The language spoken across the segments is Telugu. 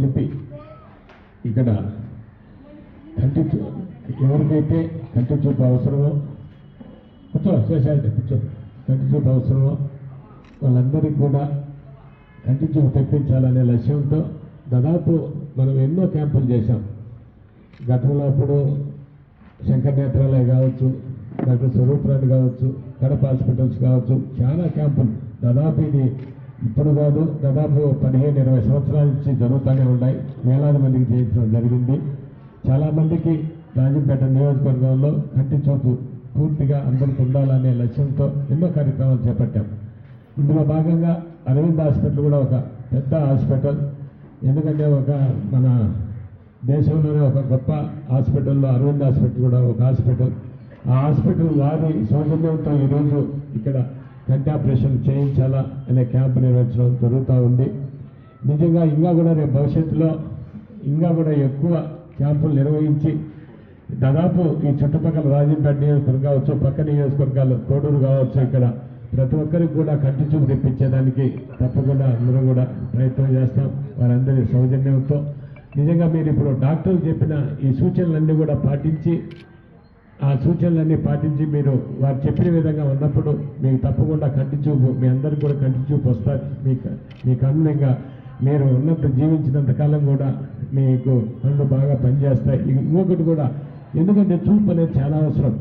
కలిపి ఇక్కడ కంటి చూ ఎవరికైతే కంటి చూపు అవసరమో కూర్చో శేషాద్రి కూర్చో. కంటి చూపు అవసరమో వాళ్ళందరికీ కూడా కంటి చూపు తెప్పించాలనే లక్ష్యంతో దాదాపు మనం ఎన్నో క్యాంపులు చేశాం. గతంలో అప్పుడు శంకర్ నేత్రాలయ కావచ్చు డాక్టర్ స్వరూపరాణి కావచ్చు కడప హాస్పిటల్స్ కావచ్చు చాలా క్యాంపులు. దాదాపు ఇది ఇప్పుడు కాదు దాదాపు పదిహేను ఇరవై సంవత్సరాల నుంచి జరుగుతూనే ఉన్నాయి. వేలాది మందికి చేయించడం జరిగింది. చాలామందికి రాజంపేట నియోజకవర్గంలో కంటి చూపు పూర్తిగా అందరికి ఉండాలనే లక్ష్యంతో ఎన్నో కార్యక్రమాలు చేపట్టాం. ఇందులో భాగంగా అరవింద్ హాస్పిటల్ కూడా ఒక పెద్ద హాస్పిటల్. ఎందుకంటే ఒక మన దేశంలోనే ఒక గొప్ప హాస్పిటల్లో అరవింద్ హాస్పిటల్ కూడా ఒక హాస్పిటల్. ఆ హాస్పిటల్ వారి సౌజన్యంతో ఈరోజు ఇక్కడ కంటి ఆపరేషన్ చేయించాలా అనే క్యాంప్ నిర్వహించడం జరుగుతూ ఉంది. నిజంగా ఇంకా కూడా రేపు భవిష్యత్తులో ఇంకా కూడా ఎక్కువ క్యాంపులు నిర్వహించి దాదాపు ఈ చుట్టుపక్కల రాజంపేట నియోజకవర్గం కావచ్చు పక్క నియోజకవర్గాలు కోడూరు కావచ్చు ఇక్కడ ప్రతి ఒక్కరికి కూడా కంటి చూపు తెప్పించేదానికి తప్పకుండా అందరూ కూడా ప్రయత్నం చేస్తాం వారందరి సౌజన్యంతో. నిజంగా మీరు ఇప్పుడు డాక్టర్లు చెప్పిన ఈ సూచనలన్నీ కూడా పాటించి ఆ సూచనలన్నీ పాటించి మీరు వారు చెప్పిన విధంగా ఉన్నప్పుడు మీకు తప్పకుండా కంటి చూపు మీ అందరికి కూడా కంటి చూపు వస్తారు మీకు మీ కన్ను ఇంకా మీరు ఉన్నంత జీవించినంత కాలం కూడా మీకు పనులు బాగా పనిచేస్తాయి. ఇంకొకటి కూడా ఎందుకంటే చూపు అనేది చాలా అవసరం.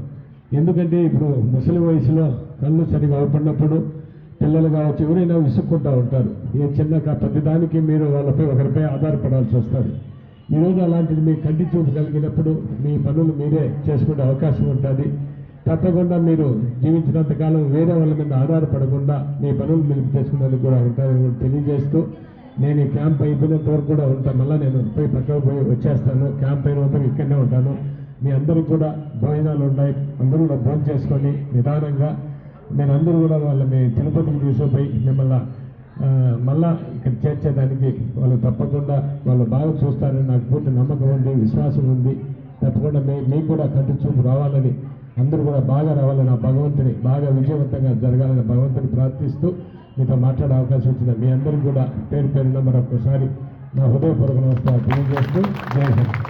ఎందుకంటే ఇప్పుడు ముసలి వయసులో కళ్ళు సరిగా అవపడినప్పుడు పిల్లలు కావచ్చు ఎవరైనా విసుక్కుంటూ ఉంటారు. ఏ చిన్న ప్రతిదానికి మీరు వాళ్ళపై ఒకరిపై ఆధారపడాల్సి వస్తుంది. ఈరోజు అలాంటిది మీ కంటి చూపు కలిగినప్పుడు మీ పనులు మీరే చేసుకునే అవకాశం ఉంటుంది. తప్పకుండా మీరు జీవించినంత కాలం వేరే వాళ్ళ మీద ఆధారపడకుండా మీ పనులు మీరు చేసుకునేందుకు కూడా ఉంటారని తెలియజేస్తూ నేను ఈ క్యాంప్ అయిపోయినంత వరకు కూడా ఉంటాను మళ్ళీ నేను పోయి పక్కకు పోయి వచ్చేస్తాను. క్యాంప్ అయిన వరకు ఇక్కడనే ఉంటాను. మీ అందరూ కూడా భోజనాలు ఉన్నాయి అందరూ కూడా భోజనం చేసుకొని నిదానంగా నేను అందరూ కూడా వాళ్ళ మీ తిరుపతికి తీసుకుపోయి మిమ్మల్ని మళ్ళా ఇక్కడ చేర్చేదానికి వాళ్ళు తప్పకుండా వాళ్ళు బాగా చూస్తారని నాకు పూర్తి నమ్మకం ఉంది విశ్వాసం ఉంది. తప్పకుండా మీ మీకు కూడా కంటి చూపు రావాలని అందరూ కూడా బాగా రావాలని ఆ భగవంతుని బాగా విజయవంతంగా జరగాలని భగవంతుని ప్రార్థిస్తూ మీతో మాట్లాడే అవకాశం వచ్చిన మీ అందరికీ కూడా పేరు పేరున మరొకసారి నా హృదయపూర్వక నమస్కారం తెలియజేస్తూ జై హింద్.